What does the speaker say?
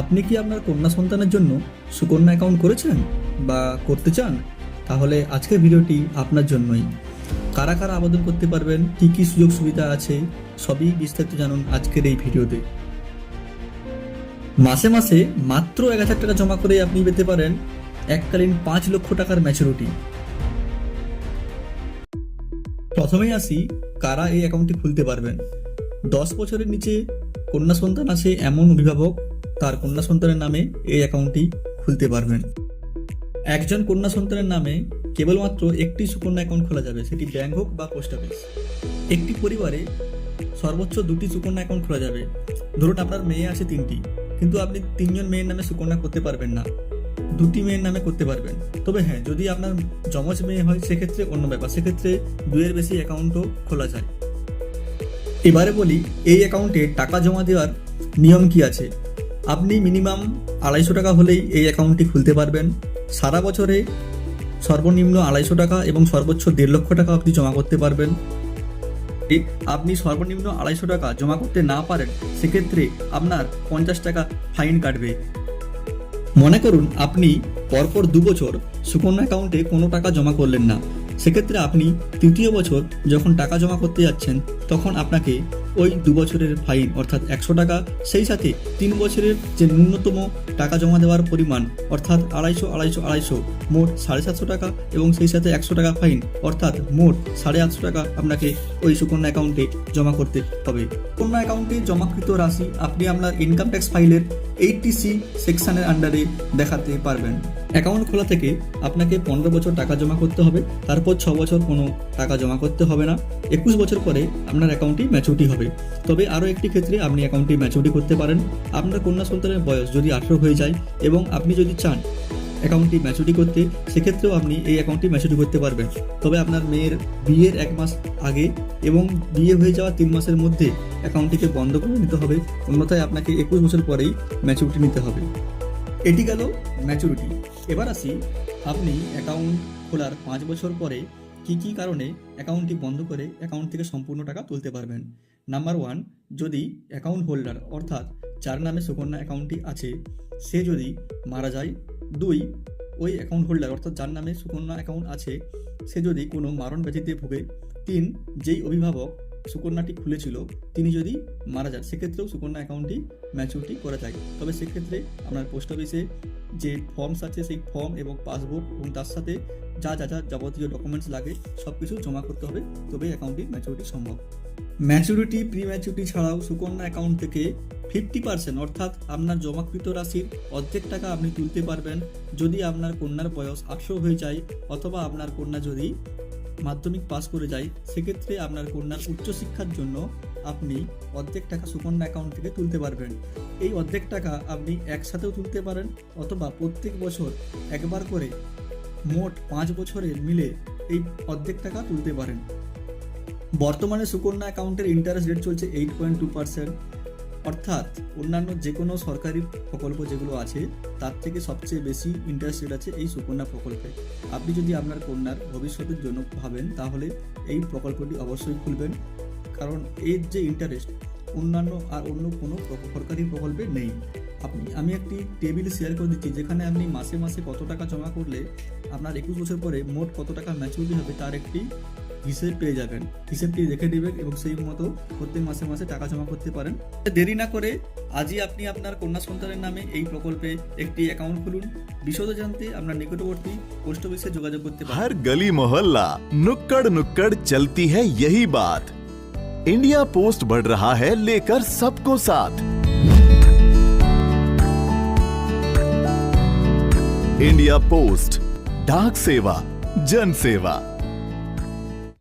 আপনি কি আপনার কন্যা সন্তানের জন্য সুকন্যা অ্যাকাউন্ট করেছেন বা করতে চান? তাহলে আজকের ভিডিওটি আপনার জন্যই। কারা কারা আবেদন করতে পারবেন? কী কী সুযোগ সুবিধা আছে? সবই বিস্তারিত জানুন আজকের এই ভিডিওতে। মাসে মাসে মাত্র এক হাজার টাকা জমা করে আপনি পেতে পারেন এককালীন পাঁচ লক্ষ টাকার ম্যাচুরিটি প্রথমেই আসি, কারা এই অ্যাকাউন্টটি খুলতে পারবেন? দশ বছরের নিচে কন্যা সন্তান আছে এমন অভিভাবক তার কন্যা সন্তানের নামে এই অ্যাকাউন্টটি খুলতে পারবেন। একজন কন্যা সন্তানের নামে কেবলমাত্র একটি সুকন্যা অ্যাকাউন্ট খোলা যাবে, সেটি ব্যাংক হোক বা পোস্ট অফিস। একটি পরিবারে সর্বোচ্চ দুটি সুকন্যা অ্যাকাউন্ট খোলা যাবে। ধরুন আপনার মেয়ে আছে তিনটি, কিন্তু আপনি তিনজন মেয়ের নামে সুকন্যা করতে পারবেন না। দুটি মেয়ের নামে করতে পারবেন। তবে হ্যাঁ যদি আপনার যমজ মেয়ে হয়, সেক্ষেত্রে অন্য ব্যাপার। সেক্ষেত্রে দুইয়ের বেশি অ্যাকাউন্টও খোলা যায়। এবারে বলি, এই অ্যাকাউন্টে টাকা জমা দেওয়ার নিয়ম কি আছে? আপনি মিনিমাম আড়াইশো টাকা হলেই এই অ্যাকাউন্টটি খুলতে পারবেন। সারা বছরে সর্বনিম্ন আড়াইশো টাকা এবং সর্বোচ্চ দেড় লক্ষ টাকা আপনি জমা করতে পারবেন। আপনি সর্বনিম্ন আড়াইশো টাকা জমা করতে না পারেন, সেক্ষেত্রে আপনার পঞ্চাশ টাকা ফাইন কাটবে। মনে করুন, আপনি পরপর দু বছর সুকন্যা অ্যাকাউন্টে কোনো টাকা জমা করলেন না। সেক্ষেত্রে আপনি তৃতীয় বছর যখন টাকা জমা করতে যাচ্ছেন, তখন আপনাকে ওই দু বছরের ফাইন অর্থাৎ একশো টাকা। সেই সাথে তিন বছরের যে ন্যূনতম টাকা জমা দেওয়ার পরিমাণ, অর্থাৎ আড়াইশো আড়াইশো আড়াইশো, মোট সাড়ে সাতশো টাকা এবং সেই সাথে একশো টাকা ফাইন অর্থাৎ মোট সাড়ে আটশো টাকা আপনাকে ওই সুকন্যা অ্যাকাউন্টে জমা করতে হবে। সুকন্যা অ্যাকাউন্টে জমাকৃত রাশি, আপনি আপনার ইনকাম ট্যাক্স ফাইলের এইটটি সি সেকশনের আন্ডারে দেখাতে পারবেন। অ্যাকাউন্ট খোলা থেকে আপনাকে পনেরো বছর টাকা জমা করতে হবে, তারপর ছ বছর কোনো টাকা জমা করতে হবে না। একুশ বছর পরে আপনার অ্যাকাউন্টটি ম্যাচুরিটি হবে। তবে আরও একটি ক্ষেত্রে আপনি অ্যাকাউন্টটি ম্যাচুরিটি করতে পারেন। আপনার কন্যা সন্তানের বয়স যদি আঠেরো হয়ে যায় এবং আপনি যদি চান অ্যাকাউন্টটি ম্যাচুরিটি করতে, সেক্ষেত্রেও আপনি এই অ্যাকাউন্টটি ম্যাচুরিটি করতে পারবেন। তবে আপনার মেয়ের বিয়ের এক মাস আগে এবং বিয়ে হয়ে যাওয়ার তিন মাসের মধ্যে অ্যাকাউন্টটিকে বন্ধ করে নিতে হবে। অন্যথায় আপনাকে একুশ বছর পরেই ম্যাচুরিটি নিতে হবে। এটি গেল ম্যাচুরিটি এবার আসি, আপনি অ্যাকাউন্ট খোলার পাঁচ বছর পরে কি কি কারণে অ্যাকাউন্টটি বন্ধ করে অ্যাকাউন্ট থেকে সম্পূর্ণ টাকা তুলতে পারবেন? নাম্বার ওয়ান যদি অ্যাকাউন্ট হোল্ডার অর্থাৎ যার নামে সুকন্যা অ্যাকাউন্টটি আছে, সে যদি মারা যায় দুই, ওই অ্যাকাউন্ট হোল্ডার অর্থাৎ যার নামে সুকন্যা অ্যাকাউন্ট আছে, সে যদি কোনো মারণ ব্যাধিতে ভোগে, তিন, যেই অভিভাবক সুকন্যাটি খুলেছিল, তিনি যদি মারা যান, সেক্ষেত্রেও সুকন্যা অ্যাকাউন্টটি ম্যাচুরিটি করা যায়। তবে সেক্ষেত্রে আপনার পোস্ট অফিসে যে ফর্মস আছে, সেই ফর্ম এবং পাসবুক এবং তার সাথে যা যা যা যাবতীয় ডকুমেন্টস লাগে সব কিছু জমা করতে হবে তবে অ্যাকাউন্টটি ম্যাচুরিটি সম্ভব। ম্যাচুরিটি প্রি ম্যাচুরিটি ছাড়াও সুকন্যা অ্যাকাউন্ট থেকে ফিফটি পার্সেন্ট অর্থাৎ আপনার জমাকৃত রাশির অর্ধেক টাকা আপনি তুলতে পারবেন যদি আপনার কন্যার বয়স আটশো হয়ে যায় অথবা আপনার কন্যা যদি মাধ্যমিক পাস করে যায়, সেক্ষেত্রে আপনার কন্যার উচ্চশিক্ষার জন্য আপনি অর্ধেক টাকা সুকন্যা অ্যাকাউন্ট থেকে তুলতে পারবেন। এই অর্ধেক টাকা আপনি একসাথেও তুলতে পারেন অথবা প্রত্যেক বছর একবার করে মোট পাঁচ বছরের মিলে এই অর্ধেক টাকা তুলতে পারেন। বর্তমানে সুকন্যা অ্যাকাউন্টের ইন্টারেস্ট রেট চলছে এইট পয়েন্ট টু পার্সেন্ট অর্থাৎ অন্যান্য যে কোনো সরকারি প্রকল্প যেগুলো আছে, তার থেকে সবচেয়ে বেশি ইন্টারেস্ট রেট আছে এই সুকন্যা প্রকল্পে। আপনি যদি আপনার কন্যার ভবিষ্যতের জন্য ভাবেন, তাহলে এই প্রকল্পটি অবশ্যই খুলবেন। কারণ এর যে ইন্টারেস্ট অন্যান্য আর অন্য কোনো সরকারি প্রকল্পে নেই। আপনি আমি একটি টেবিল শেয়ার করে দিচ্ছি যেখানে আপনি মাসে মাসে কত টাকা জমা করলে আপনার একুশ বছর পরে মোট কত টাকা ম্যাচুরিটি হবে তার একটি হিসেব পেয়ে যাবেন হিসেবটি রেখে দেবেন এবং সেই মতো প্রত্যেক মাসে মাসে টাকা জমা করতে পারেন দেরি না করে আজই আপনি আপনার কন্যা সন্তানের নামে এই প্রকল্পে একটি অ্যাকাউন্ট খুলুন বিশদ জানতে আপনার নিকটবর্তী পোস্ট অফিসে যোগাযোগ করতে পারেন हर गली मोहल्ला नुक्कड़ नुक्कड़ चलती है यही बात इंडिया पोस्ट बढ़ रहा है लेकर सबको साथ इंडिया पोस्ट डाक सेवा जन सेवा